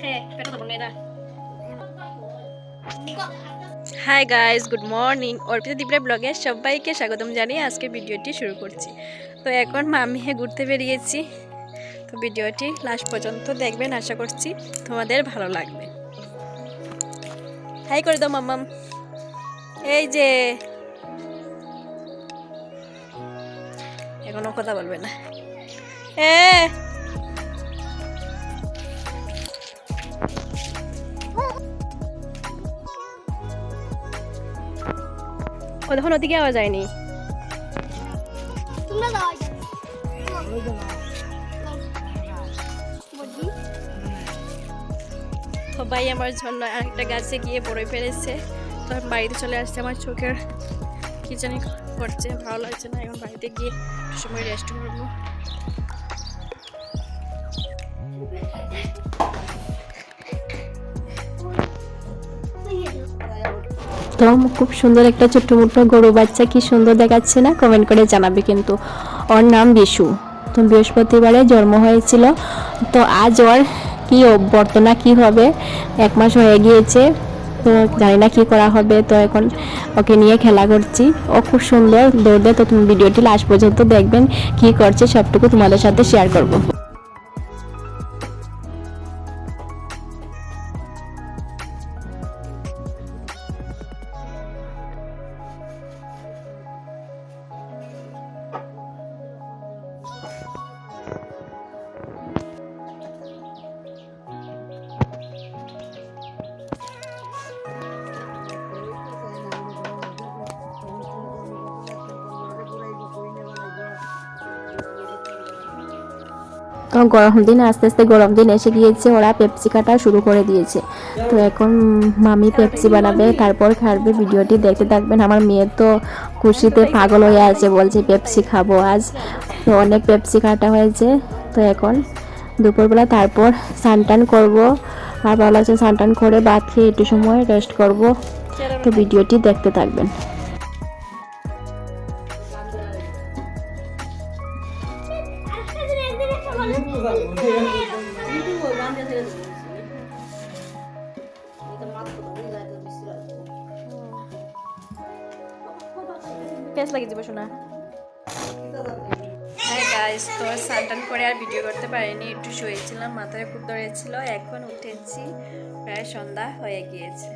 হ্যাঁ দেবো hi guys good morning Arpita দীপরা ব্লগে সবাইকে স্বাগতম জানিয়ে আজকে ভিডিওটি শুরু করছি। তো এখন মামি ঘুরতে বেরিয়েছি। তো ভিডিওটি লাস্ট পর্যন্ত দেখবেন আশা করছি তোমাদের ভালো লাগবে। হাই করে দাও মাম্মাম। এই যে। এখনও কথা বলবে না। এ তখন ওদিকে আওয়া যায়নি। সবাই আমার জন্য আরেকটা গাছে গিয়ে পড়ে ফেলেছে। তো আমি বাড়িতে চলে আসছে আমার চোখের। কি জানি করছে ভালো লাগছে না এখন বাড়িতে গিয়ে একটু সময় রেস্ট করব। তো খুব সুন্দর একটা ছোট্ট মোটো গরু বাচ্চা, কি সুন্দর দেখাচ্ছে না? কমেন্ট করে জানাবে কিন্তু। ওর নাম বিশু। তো বৃহস্পতিবারে জন্ম হয়েছিল। তো আজ ওর কি অভ্যর্থনা, কি হবে? এক মাস হয়ে গিয়েছে। তো জানি না কি করা হবে। তো এখন ওকে নিয়ে খেলা করছি। ও খুব সুন্দর দৌড়ে। তো তুমি ভিডিওটি লাস্ট পর্যন্ত দেখবেন। কি করছে সবটুকু তোমাদের সাথে শেয়ার করব। তো গরম দিন, আস্তে আস্তে গরম দিন এসে গিয়েছে, ওরা পেপসি কাটা শুরু করে দিয়েছে। তো এখন মামি পেপসি বানাবে, তারপর খাবে, ভিডিওটি দেখতে থাকবেন। আমার মেয়ে তো খুশিতে পাগল হয়ে আছে, বলছে পেপসি খাব আজ। তো অনেক পেপসি কাটা হয়েছে। তো এখন দুপুরবেলা তারপর স্নান করব। আর ভালো লাগছে স্নান করে ভাত খেয়ে একটু সময় রেস্ট করব। তো ভিডিওটি দেখতে থাকবেন। হ্যাঁ গাইস তো স্নান করে আর ভিডিও করতে পারিনি, একটু শুয়েছিলাম মাথায় খুব ধরেছিল, এখন উঠেছি, প্রায় সন্ধ্যা হয়ে গিয়েছে।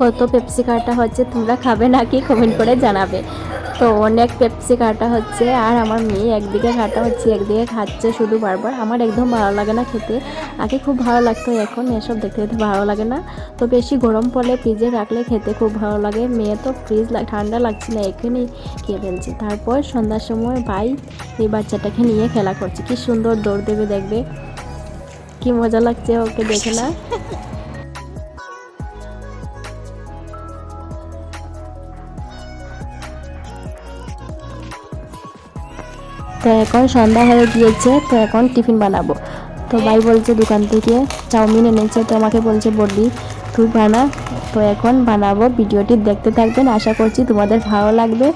কত পেপসি কাটা হচ্ছে, তোমরা খাবে নাকি, কমেন্ট করে জানাবে। তো অনেক পেপসি কাটা হচ্ছে আর আমার মেয়ে একদিকে কাটা হচ্ছে, একদিকে খাচ্ছে শুধু বারবার। আমার একদম ভালো লাগে না খেতে। আগে খুব ভালো লাগতো, এখন এসব দেখতে দেখতে ভালো লাগে না। তো বেশি গরম পড়লে ফ্রিজে রাখলে খেতে খুব ভালো লাগে। মেয়ে তো ফ্রিজ ঠান্ডা লাগছে না, এখানেই খেয়ে ফেলছে। তারপর সন্ধ্যার সময় ভাই এই বাচ্চাটাকে নিয়ে খেলা করছে। কি সুন্দর দৌড় দেবে দেখবে। কি মজা লাগছে ওকে দেখে না? তো এখন সন্ধ্যা হয়ে গিয়েছে, তো এখন টিফিন বানাবো। তো ভাই বলছে দোকান থেকে চাউমিন এনেছে, তো আমাকে বলছে, বললি, তুই বানা। তো এখন বানাবো, ভিডিওটি দেখতে থাকবেন। আশা করছি তোমাদের ভালো লাগবে।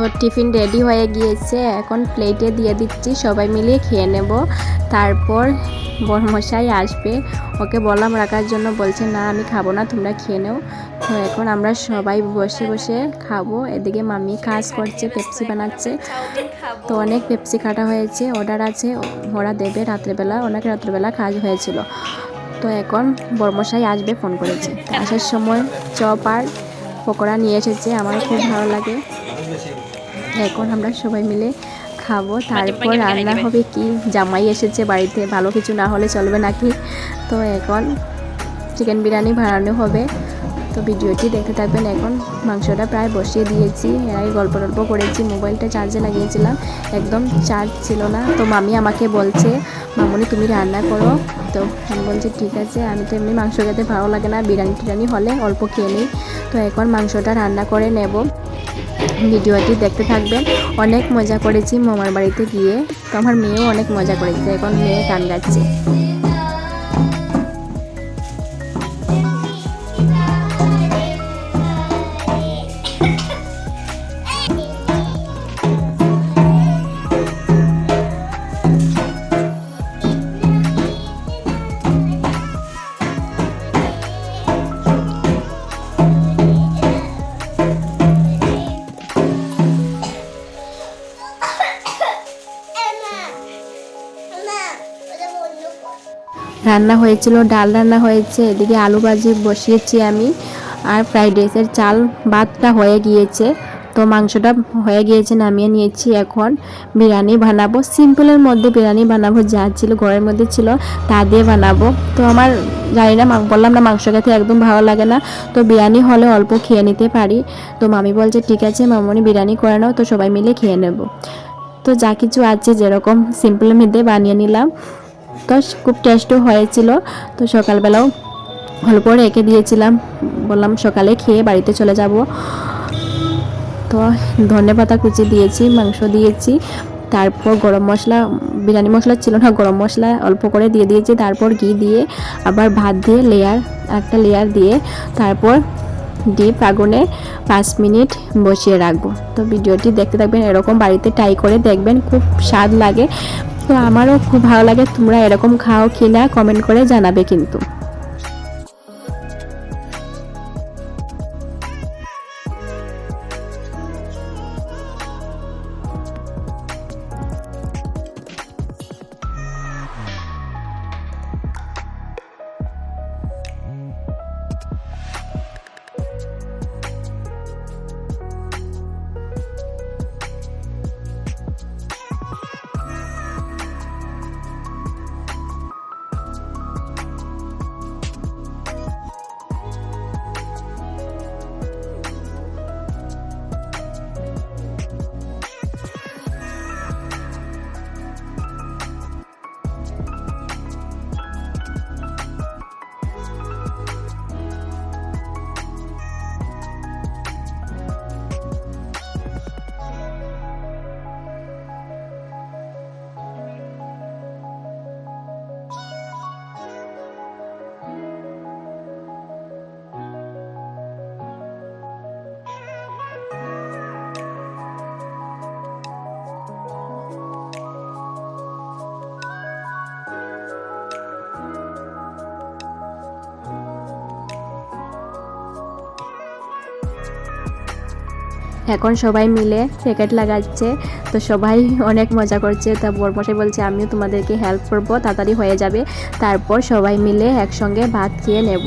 তো টিফিন রেডি হয়ে গিয়েছে। এখন প্লেটে দিয়ে দিচ্ছি, সবাই মিলে খেয়ে নেব। তারপর বরমশাই আসবে। ওকে বললাম, রাখার জন্য বলছে, না, আমি খাব না, তোমরা খেয়ে নেও। তো এখন আমরা সবাই বসে বসে খাব। এদিকে মামি কাজ করছে, পেপসি বানাচ্ছে। তো অনেক পেপসি কাটা হয়েছে, অর্ডার আছে, ওরা দেবে রাত্রেবেলা। অনেক রাত্রেবেলা কাজ হয়েছিল। তো এখন বর্মশাই আসবে, ফোন করেছে। আসার সময় চপ আর পকোড়া নিয়ে এসেছে, আমার খুব ভালো লাগে। এখন আমরা সবাই মিলে খাব। তারপর রান্না হবে কি? জামাই এসেছে বাড়িতে ভালো কিছু না হলে চলবে নাকি? তো এখন চিকেন বিরিয়ানি বানানো হবে। তো ভিডিওটি দেখতে থাকবেন। এখন মাংসটা প্রায় বসিয়ে দিয়েছি। এর আগে গল্প টল্প করেছি মোবাইলটা চার্জে লাগিয়েছিলাম। একদম চার্জ ছিল না। তো মামি আমাকে বলছে মামনি তুমি রান্না করো। তো আমি বলছি ঠিক আছে। আমি তো এমনি মাংস খেতে ভালো লাগে না। বিরিয়ানি টিরিয়ানি হলে অল্প খেয়ে নিই। তো এখন মাংসটা রান্না করে নেব। ভিডিওটি দেখতে থাকবেন। অনেক মজা করেছি মামার বাড়িতে গিয়ে। তো আমার মেয়েও অনেক মজা করেছে। এখন মেয়ে গান গাচ্ছে। রান্না হয়েছিল, ডাল রান্না হয়েছে, এদিকে আলু ভাজি বসিয়েছি আমি, আর ফ্রাইড রাইসের চাল ভাতটা হয়ে গিয়েছে। তো মাংসটা হয়ে গিয়েছে, নামিয়ে নিয়েছি এখন। বিরিয়ানি বানাবো, সিম্পলের মধ্যে বিরিয়ানি বানাবো, যা ছিল ঘরের মধ্যে ছিল তা দিয়ে বানাবো। তো আমার, জানি না বললাম না, মাংস খেতে একদম ভালো লাগে না। তো বিরিয়ানি হলে অল্প খেয়ে নিতে পারি। তো মামি বলছে, ঠিক আছে, মামনি বিরিয়ানি করে নাও, তো সবাই মিলে খেয়ে নেব। তো যা কিছু আছে, যেরকম সিম্পলের মধ্যে বানিয়ে নিলাম। খুব টেস্টও হয়েছিল। তো সকালবেলাও অল্প রেখে দিয়েছিলাম। বললাম সকালে খেয়ে বাড়িতে চলে যাব। তো ধনে পাতা কুচি দিয়েছি, মাংস দিয়েছি। তারপর গরম মশলা, বিরিয়ানি মশলা ছিল না, গরম মশলা অল্প করে দিয়ে দিয়েছি। তারপর ঘি দিয়ে আবার ভাত দিয়ে লেয়ার একটা লেয়ার দিয়ে তারপর ডিপ আগুনে পাঁচ মিনিট বসিয়ে রাখব। তো ভিডিওটি দেখতে থাকবেন, এরকম বাড়িতে ট্রাই করে দেখবেন। খুব স্বাদ লাগে। আমারও খুব ভালো লাগে। তোমরা এরকম খাও কি না কমেন্ট করে জানাবে কিন্তু। এখন সবাই মিলে প্যাকেট লাগাচ্ছে, তো সবাই অনেক মজা করছে। তা বরমশাই বলছে, আমিও তোমাদেরকে হেল্প করব, তাড়াতাড়ি হয়ে যাবে। তারপর সবাই মিলে একসঙ্গে ভাত খেয়ে নেব।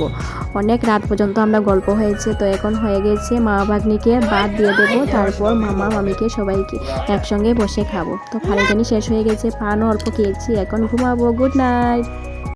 অনেক রাত পর্যন্ত আমরা গল্প হয়েছে, তো এখন হয়ে গেছে মা ভাগ্নিকে ভাত দিয়ে দেবো, তারপর মামা মামিকে সবাইকে একসঙ্গে বসে খাব। তো খালি শেষ হয়ে গেছে পানও অল্প খেয়েছি, এখন ঘুমাবো। Good night